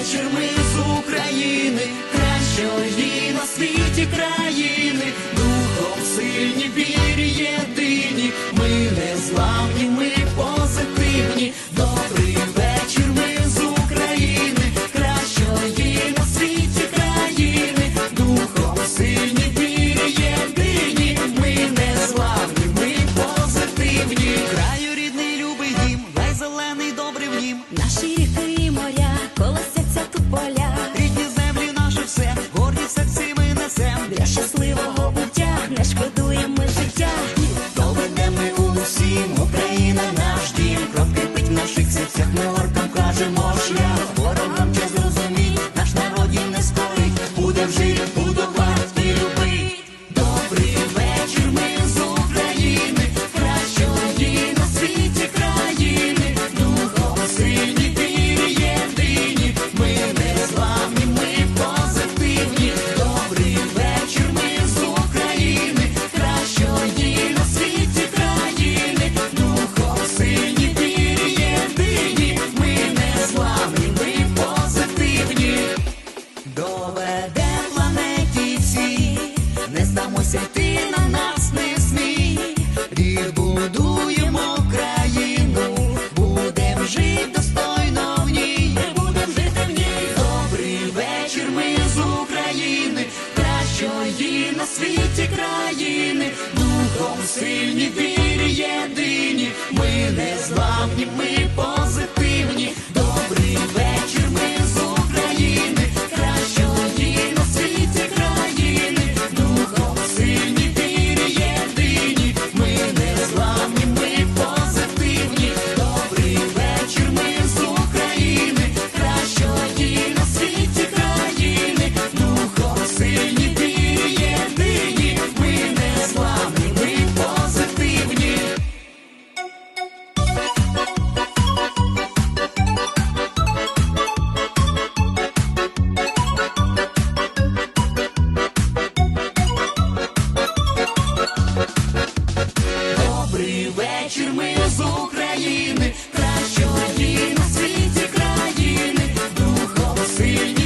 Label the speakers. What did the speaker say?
Speaker 1: вечір ми з України, кращої на світі країни, духом сильні вірі єдині, ми не славні, ми позитивні. Добрий вечір ми з України, кращої на світі країни, духом сильні вірі єдині, ми не зламні, ми позитивні. Краю рідний, любий дім, найзелений добрий в нім, наші ріки. усім, Україна наш дім, кров кипить в наших серцях, ми оркам кажемо шлях. дивися, ти на нас не смій, відбудуємо країну, будемо жити достойно в ній, будемо жити в ній. Добрий вечір, ми з України, кращої на світі країни, духом сильні вірі єдині, ми не зламні, ми. з України, кращої на світі країни, духом сильні.